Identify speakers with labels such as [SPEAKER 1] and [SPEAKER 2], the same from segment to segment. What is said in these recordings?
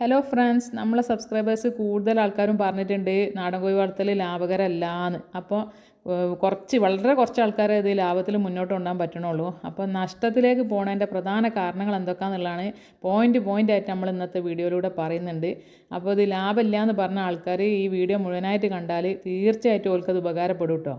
[SPEAKER 1] Hello friends നമ്മളെ subscribers കൂടുതൽ ആൾക്കാരും പറഞ്ഞിട്ടുണ്ട് നാടൻ കോഴി വളർത്തൽ ലാഭകരമല്ല എന്ന് അപ്പോൾ കുറച്ച് വളരെ കുറച്ച് ആൾക്കാരെ ഇത് ലാഭത്തിൽ മുന്നോട്ട് കൊണ്ടുപോകാൻ പറ്റണുള്ളൂ. അപ്പോൾ നഷ്ടത്തിലേക്ക് പോണതിന്റെ പ്രധാന കാരണങ്ങൾ എന്തൊക്കെയാണെന്നുള്ളതാണ് പോയിന്റ് പോയിന്റ് ആയിട്ട് നമ്മൾ ഇന്നത്തെ വീഡിയോയിലൂടെ പറയുന്നുണ്ട്. അപ്പോൾ ഇത് ലാഭമില്ല എന്ന് പറഞ്ഞ ആൾക്കാർ ഈ വീഡിയോ മുഴുവനായിട്ട് കണ്ടാൽ തീർച്ചയായിട്ടും ഓൽക്കത് ഉപകാരപ്പെടും കേട്ടോ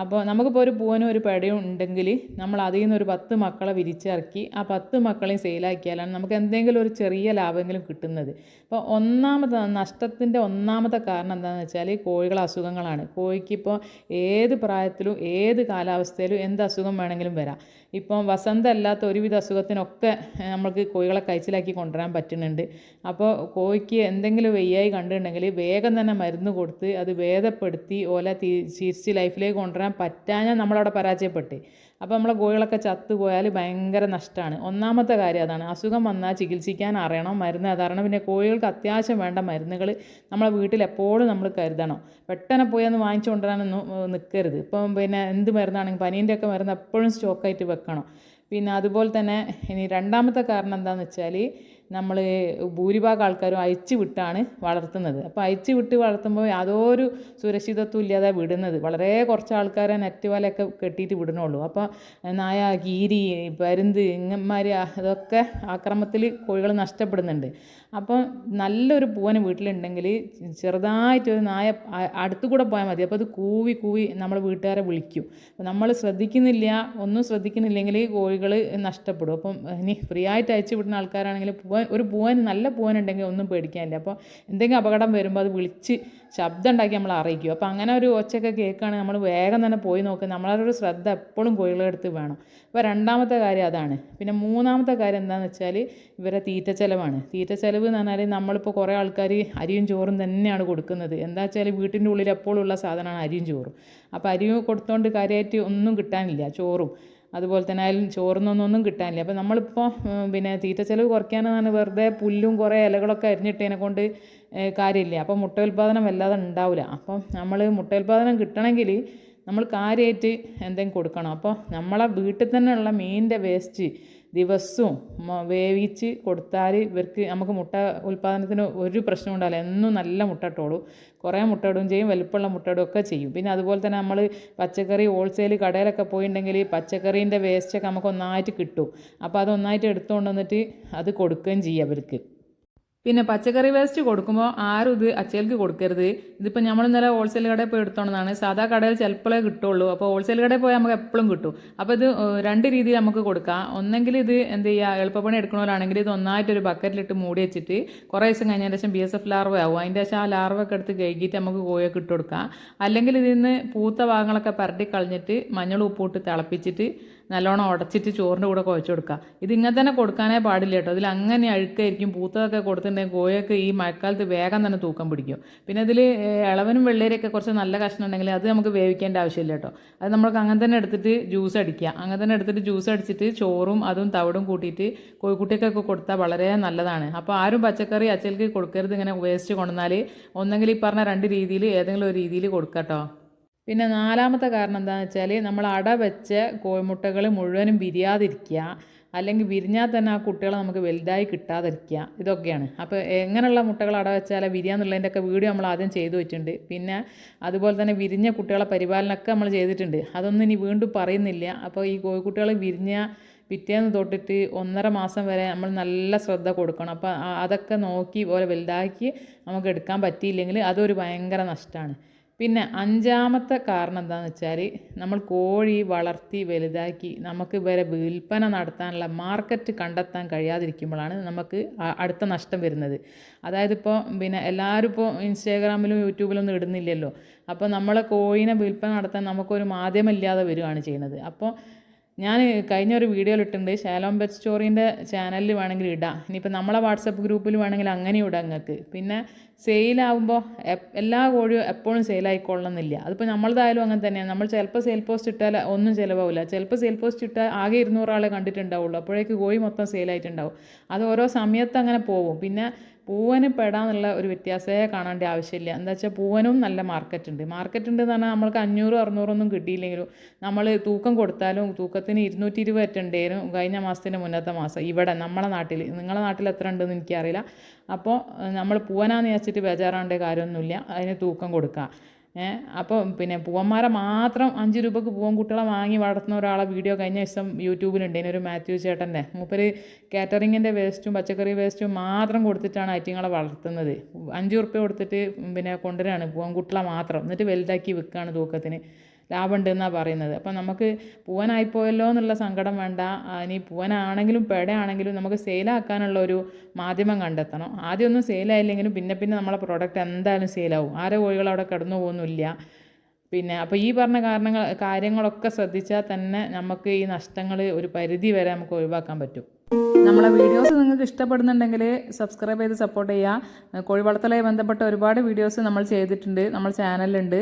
[SPEAKER 1] അപ്പോൾ നമുക്കിപ്പോൾ ഒരു പൂവനും ഒരു പെടയും ഉണ്ടെങ്കിൽ നമ്മൾ അതിൽ നിന്ന് ഒരു പത്ത് മക്കളെ വിരിച്ചിറക്കി ആ പത്ത് മക്കളെയും സെയിലാക്കിയാലാണ് നമുക്ക് എന്തെങ്കിലും ഒരു ചെറിയ ലാഭമെങ്കിലും കിട്ടുന്നത്. അപ്പോൾ ഒന്നാമത്തെ നഷ്ടത്തിന്റെ ഒന്നാമത്തെ കാരണം എന്താണെന്ന് വെച്ചാൽ കോഴികളെ അസുഖങ്ങളാണ്. കോഴിക്കിപ്പോൾ ഏത് പ്രായത്തിലും ഏത് കാലാവസ്ഥയിലും എന്ത് അസുഖം വേണമെങ്കിലും വരാം. ഇപ്പം വസന്തമല്ലാത്ത ഒരുവിധ അസുഖത്തിനൊക്കെ നമുക്ക് കോഴികളെ കഴിച്ചിലാക്കി കൊണ്ടുവരാൻ പറ്റുന്നുണ്ട്. അപ്പോൾ കോഴിക്ക് എന്തെങ്കിലും വെയ്യായി കണ്ടിട്ടുണ്ടെങ്കിൽ വേഗം തന്നെ മരുന്ന് കൊടുത്ത് അത് ഭേദപ്പെടുത്തി ഓല തിരിച്ച് ലൈഫിലേക്ക് കൊണ്ടുവരാൻ പറ്റാഞ്ഞാൽ നമ്മളവിടെ പരാജയപ്പെട്ടു. അപ്പോൾ നമ്മളെ കോഴികളൊക്കെ ചത്തുപോയാൽ ഭയങ്കര നഷ്ടമാണ് ഒന്നാമത്തെ കാര്യം അതാണ്. അസുഖം വന്നാൽ ചികിത്സിക്കാൻ അറിയണം. മരുന്ന് അതറിയണം പിന്നെ കോഴികൾക്ക് അത്യാവശ്യം വേണ്ട മരുന്നുകൾ നമ്മളെ വീട്ടിൽ എപ്പോഴും നമ്മൾ കരുതണം. പെട്ടെന്ന് പോയി ഒന്ന് വാങ്ങിച്ചു കൊണ്ടുവരാനൊന്നും നിൽക്കരുത് ഇപ്പം പിന്നെ എന്ത് മരുന്നാണെങ്കിൽ പനീന്റെ ഒക്കെ മരുന്ന് എപ്പോഴും സ്റ്റോക്കായിട്ട് വെക്കണം. പിന്നെ അതുപോലെ തന്നെ ഇനി രണ്ടാമത്തെ കാരണം എന്താണെന്ന് വെച്ചാൽ നമ്മൾ ഭൂരിഭാഗം ആൾക്കാരും അയച്ചു വിട്ടാണ് വളർത്തുന്നത്. അപ്പോൾ അയച്ചു വിട്ട് വളർത്തുമ്പോൾ യാതൊരു സുരക്ഷിതത്വം ഇല്ലാതെ വിടുന്നത്. വളരെ കുറച്ച് ആൾക്കാരെ നെറ്റ് വലയൊക്കെ കെട്ടിയിട്ട് വിടണുള്ളൂ അപ്പോൾ നായ കീരി പരുന്ത് ഇങ്ങന്മാർ അതൊക്കെ ആക്രമത്തിൽ കോഴികൾ നഷ്ടപ്പെടുന്നുണ്ട്. അപ്പോൾ നല്ലൊരു പൂവന് വീട്ടിലുണ്ടെങ്കിൽ ചെറുതായിട്ടൊരു നായ അടുത്തുകൂടെ കൂടെ പോയാൽ മതി. അപ്പോൾ അത് കൂവി കൂവി നമ്മൾ വീട്ടുകാരെ വിളിക്കും. അപ്പോൾ നമ്മൾ ശ്രദ്ധിക്കുന്നില്ല ഒന്നും ശ്രദ്ധിക്കുന്നില്ലെങ്കിൽ കോഴികൾ നഷ്ടപ്പെടും. അപ്പം ഇനി ഫ്രീ ആയിട്ട് അയച്ചു വിടുന്ന ആൾക്കാരാണെങ്കിൽ പൂവൻ ഒരു പൂവൻ നല്ല പൂവൻ ഉണ്ടെങ്കിൽ ഒന്നും പേടിക്കാനില്ല. അപ്പോൾ എന്തെങ്കിലും അപകടം വരുമ്പോൾ അത് വിളിച്ച് ശബ്ദം ഉണ്ടാക്കി നമ്മൾ അറിയിക്കും. അപ്പോൾ അങ്ങനെ ഒരു ഒച്ചയൊക്കെ കേൾക്കുകയാണെങ്കിൽ നമ്മൾ വേഗം തന്നെ പോയി നോക്കുക നമ്മളൊരു ശ്രദ്ധ എപ്പോഴും കോഴികളുടെ അടുത്ത് വേണം. അപ്പോൾ രണ്ടാമത്തെ കാര്യം അതാണ്. പിന്നെ മൂന്നാമത്തെ കാര്യം എന്താണെന്ന് വെച്ചാൽ ഇവരെ തീറ്റ ചെലവാണ്. തീറ്റ ചെലവ് എന്ന് പറഞ്ഞാൽ നമ്മളിപ്പോൾ കുറേ ആൾക്കാർ അരിയും ചോറും തന്നെയാണ് കൊടുക്കുന്നത്. എന്താ വെച്ചാൽ വീട്ടിന്റെ ഉള്ളിൽ എപ്പോഴും ഉള്ള സാധനമാണ് അരിയും ചോറും. അപ്പോൾ അരിയും കൊടുത്തോണ്ട് കാര്യമായിട്ട് ഒന്നും കിട്ടാനില്ല ചോറും. അതുപോലെ തന്നെ അതിൽ ചോറിനൊന്നും ഒന്നും കിട്ടാനില്ല അപ്പോൾ നമ്മളിപ്പോൾ പിന്നെ തീറ്റ ചെലവ് കുറയ്ക്കാനാണ് വെറുതെ പുല്ലും കുറേ ഇലകളൊക്കെ അരിഞ്ഞിട്ടതിനെ കൊണ്ട് കാര്യമില്ല. അപ്പോൾ മുട്ട വല്ലാതെ ഉണ്ടാവില്ല അപ്പം നമ്മൾ മുട്ട കിട്ടണമെങ്കിൽ നമ്മൾ കാര്യമായിട്ട് എന്തെങ്കിലും കൊടുക്കണം. അപ്പോൾ നമ്മളെ വീട്ടിൽ തന്നെയുള്ള മീനിന്റെ വേസ്റ്റ് ദിവസവും വേവിച്ച് കൊടുത്താൽ ഇവർക്ക് നമുക്ക് മുട്ട ഉൽപ്പാദനത്തിന് ഒരു പ്രശ്നം ഉണ്ടാവില്ല. എന്നും നല്ല മുട്ട ഇട്ടോളൂ. കുറേ മുട്ട ചെയ്യും. വലുപ്പമുള്ള മുട്ട ഒക്കെ ചെയ്യും. പിന്നെ അതുപോലെ തന്നെ നമ്മൾ പച്ചക്കറി ഹോൾസെയിൽ കടയിലൊക്കെ പോയിട്ടുണ്ടെങ്കിൽ പച്ചക്കറീന്റെ വേസ്റ്റൊക്കെ നമുക്ക് ഒന്നായിട്ട് കിട്ടും. അപ്പോൾ അത് ഒന്നായിട്ട് എടുത്തുകൊണ്ട് വന്നിട്ട് അത് കൊടുക്കുകയും ചെയ്യും അവർക്ക് പിന്നെ പച്ചക്കറി വേസ്റ്റ് കൊടുക്കുമ്പോൾ ആരും ഇത് അച്ചേൽക്ക് കൊടുക്കരുത്. ഇതിപ്പോൾ നമ്മൾ ഇന്നലെ ഹോൾസെയിൽ കടയിൽ പോയി എടുത്തോണ്ടതാണ്. സാധാ കടയിൽ ചിലപ്പോഴേ കിട്ടുള്ളൂ. അപ്പോൾ ഹോൾസെയിൽ കടയിൽ പോയാൽ നമുക്ക് എപ്പോഴും കിട്ടും. അപ്പോൾ ഇത് രണ്ട് രീതിയിൽ നമുക്ക് കൊടുക്കാം. ഒന്നെങ്കിൽ ഇത് എന്ത് ചെയ്യുക എളുപ്പപ്പണി എടുക്കണവരാണെങ്കിൽ ഇത് ഒന്നായിട്ടൊരു ബക്കറ്റിലിട്ട് മൂടി വെച്ചിട്ട് കുറേ ദിവസം കഴിഞ്ഞതിന് ശേഷം ബി എസ് എഫ് ലാർവ ആവും. അതിന്റെ ശേഷം ആ ലാർവൊക്കെ എടുത്ത് കഴുകിയിട്ട് നമുക്ക് കോയൊക്കെ ഇട്ട് കൊടുക്കാം. അല്ലെങ്കിൽ ഇതിൽ നിന്ന് പൂത്ത ഭാഗങ്ങളൊക്കെ പരട്ടി കളഞ്ഞിട്ട് മഞ്ഞൾ ഉപ്പിട്ട് തിളപ്പിച്ചിട്ട് നല്ലോണം ഉടച്ചിട്ട് ചോറിന്റെ കൂടെ കുഴച്ച് കൊടുക്കുക ഇത് ഇങ്ങനെ തന്നെ കൊടുക്കാനേ പാടില്ല കേട്ടോ. അതിൽ അങ്ങനെ അഴുക്കായിരിക്കും പൂത്തതൊക്കെ കൊടുത്തിട്ടുണ്ടെങ്കിൽ കോയൊക്കെ ഈ മഴക്കാലത്ത് വേഗം തന്നെ തൂക്കം പിടിക്കും. പിന്നെ ഇതിൽ ഇളവനും വെള്ളേരിയൊക്കെ കുറച്ച് നല്ല കഷ്ണം ഉണ്ടെങ്കിൽ അത് നമുക്ക് വേവിക്കേണ്ട ആവശ്യമില്ല കേട്ടോ. അത് നമുക്ക് അങ്ങനെ തന്നെ എടുത്തിട്ട് ജ്യൂസ് അടിക്കുക. അങ്ങനെ തന്നെ എടുത്തിട്ട് ജ്യൂസ് അടിച്ചിട്ട് ചോറും അതും തവിടും കൂട്ടിയിട്ട് കോഴിക്കുട്ടിക്കൊക്കെ കൊടുത്താൽ വളരെ നല്ലതാണ്. അപ്പോൾ ആരും പച്ചക്കറി അച്ചൽക്ക് കൊടുക്കരുത് ഇങ്ങനെ വേസ്റ്റ് കൊണ്ടുവന്നാൽ ഒന്നെങ്കിൽ ഈ പറഞ്ഞ രണ്ട് രീതിയിൽ ഏതെങ്കിലും ഒരു രീതിയിൽ കൊടുക്കാം കേട്ടോ. പിന്നെ നാലാമത്തെ കാരണം എന്താണെന്ന് വെച്ചാൽ നമ്മൾ അട വെച്ച കോഴിമുട്ടകൾ മുഴുവനും വിരിയാതിരിക്കുക. അല്ലെങ്കിൽ വിരിഞ്ഞാൽ തന്നെ ആ കുട്ടികളെ നമുക്ക് വലുതായി കിട്ടാതിരിക്കുക. ഇതൊക്കെയാണ്. അപ്പോൾ എങ്ങനെയുള്ള മുട്ടകൾ അട വെച്ചാൽ വിരിയാന്നുള്ളതിന്റെ ഒക്കെ വീഡിയോ നമ്മൾ ആദ്യം ചെയ്തു വെച്ചിട്ടുണ്ട്. പിന്നെ അതുപോലെ തന്നെ വിരിഞ്ഞ കുട്ടികളെ പരിപാലനമൊക്കെ നമ്മൾ ചെയ്തിട്ടുണ്ട്. അതൊന്നും ഇനി വീണ്ടും പറയുന്നില്ല. അപ്പോൾ ഈ കോഴിക്കുട്ടികൾ വിരിഞ്ഞ പിറ്റേന്ന് തൊട്ടിട്ട് ഒന്നര മാസം വരെ നമ്മൾ നല്ല ശ്രദ്ധ കൊടുക്കണം. അപ്പോൾ അതൊക്കെ നോക്കി പോലെ വലുതാക്കി നമുക്ക് എടുക്കാൻ പറ്റിയില്ലെങ്കിൽ അതൊരു ഭയങ്കര നഷ്ടമാണ് പിന്നെ അഞ്ചാമത്തെ കാരണം എന്താണെന്ന് വെച്ചാൽ നമ്മൾ കോഴി വളർത്തി വലുതാക്കി നമുക്ക് വരെ വിൽപ്പന നടത്താനുള്ള മാർക്കറ്റ് കണ്ടെത്താൻ കഴിയാതിരിക്കുമ്പോഴാണ് നമുക്ക് അടുത്ത നഷ്ടം വരുന്നത്. അതായത് ഇപ്പോൾ പിന്നെ എല്ലാവരും ഇപ്പോൾ ഇൻസ്റ്റാഗ്രാമിലും യൂട്യൂബിലൊന്നും ഇടുന്നില്ലല്ലോ. അപ്പോൾ നമ്മളെ കോഴീനെ വിൽപ്പന നടത്താൻ നമുക്കൊരു മാധ്യമമില്ലാതെ വരികയാണ് ചെയ്യുന്നത്. അപ്പോൾ ഞാൻ കഴിഞ്ഞ ഒരു വീഡിയോയിൽ ഇട്ടിട്ടുണ്ട്. ശാലോം ബെറ്റ് സ്റ്റോറീന്റെ ചാനലിൽ വേണമെങ്കിൽ ഇടാം. ഇനിയിപ്പോൾ നമ്മളെ വാട്സപ്പ് ഗ്രൂപ്പിൽ വേണമെങ്കിൽ അങ്ങനെ ഇടാം നിങ്ങൾക്ക് പിന്നെ സെയിലാവുമ്പോൾ എല്ലാ കോഴിയും എപ്പോഴും സെയിലായിക്കൊള്ളണമെന്നില്ല. അതിപ്പോൾ നമ്മളതായാലും അങ്ങനെ തന്നെയാണ്. നമ്മൾ ചിലപ്പോൾ സെയിൽ പോസ്റ്റ് ഇട്ടാൽ ഒന്നും ചിലവാവില്ല ചിലപ്പോൾ സെയിൽ പോസ്റ്റ് ഇട്ടാൽ ആകെ ഇരുന്നൂറ് ആളെ കണ്ടിട്ടുണ്ടാവുള്ളൂ. അപ്പോഴേക്ക് കോഴി മൊത്തം സെയിലായിട്ടുണ്ടാവും. അത് ഓരോ സമയത്ത് അങ്ങനെ പോകും പിന്നെ പൂവന് പെടാന്നുള്ള ഒരു വ്യത്യാസമേ കാണേണ്ട ആവശ്യമില്ല. എന്താ വെച്ചാൽ പൂവനും നല്ല മാർക്കറ്റ് ഉണ്ട്. മാർക്കറ്റ് ഉണ്ട് എന്ന് പറഞ്ഞാൽ നമ്മൾക്ക് അഞ്ഞൂറ് അറുന്നൂറൊന്നും കിട്ടിയില്ലെങ്കിലും നമ്മൾ തൂക്കം കൊടുത്താലും തൂക്കത്തിന് ഇരുന്നൂറ്റി ഇരുപത് ഉണ്ടായിരുന്നു കഴിഞ്ഞ മാസത്തിന്റെ മുന്നത്തെ മാസം. ഇവിടെ നമ്മളെ നാട്ടിൽ നിങ്ങളെ നാട്ടിൽ എത്ര ഉണ്ടെന്ന് എനിക്കറിയില്ല. അപ്പോൾ നമ്മൾ പൂവനാന്ന് വെച്ചിട്ട് ബേജാറാവേണ്ട കാര്യമൊന്നുമില്ല. അതിന് തൂക്കം കൊടുക്കുക അപ്പോൾ പിന്നെ പൂവന്മാരെ മാത്രം അഞ്ച് രൂപക്ക് പൂവൻ കുട്ടികളെ വാങ്ങി വളർത്തുന്ന ഒരാളെ വീഡിയോ കഴിഞ്ഞ ദിവസം യൂട്യൂബിലുണ്ട്. ഇതിനൊരു മാത്യു ചേട്ടന്റെ. മൂപ്പര് കാറ്ററിങ്ങിന്റെ വേസ്റ്റും പച്ചക്കറി വേസ്റ്റും മാത്രം കൊടുത്തിട്ടാണ് ഐറ്റങ്ങളെ വളർത്തുന്നത്. അഞ്ച് ഉറുപ്പ്യ കൊടുത്തിട്ട് പിന്നെ കൊണ്ടുവരാണ് പൂവൻ കുട്ടികളെ മാത്രം. എന്നിട്ട് വലുതാക്കി വിൽക്കുകയാണ് തൂക്കത്തിന്. ലാഭമുണ്ട് എന്നാണ് പറയുന്നത്. അപ്പം നമുക്ക് പൂവനായിപ്പോയല്ലോ എന്നുള്ള സങ്കടം വേണ്ട. ഇനി പൂവനാണെങ്കിലും പേടയാണെങ്കിലും നമുക്ക് സെയിലാക്കാനുള്ള ഒരു മാധ്യമം കണ്ടെത്തണം. ആദ്യമൊന്നും സെയിലായില്ലെങ്കിലും പിന്നെ പിന്നെ നമ്മളെ പ്രോഡക്റ്റ് എന്തായാലും സെയിലാവും ആരോ കോഴികൾ അവിടെ കിടന്നു പോകുന്നില്ല പിന്നെ അപ്പോൾ ഈ പറഞ്ഞ കാരണങ്ങൾ കാര്യങ്ങളൊക്കെ ശ്രദ്ധിച്ചാൽ തന്നെ നമുക്ക് ഈ നഷ്ടങ്ങൾ ഒരു പരിധി വരെ നമുക്ക് ഒഴിവാക്കാൻ പറ്റും. നമ്മളെ വീഡിയോസ് നിങ്ങൾക്ക് ഇഷ്ടപ്പെടുന്നുണ്ടെങ്കിൽ സബ്സ്ക്രൈബ് ചെയ്ത് സപ്പോർട്ട് ചെയ്യുക. കോഴി വളർത്തലുമായി ബന്ധപ്പെട്ട ഒരുപാട് വീഡിയോസ് നമ്മൾ ചെയ്തിട്ടുണ്ട്. നമ്മൾ ചാനലിലുണ്ട്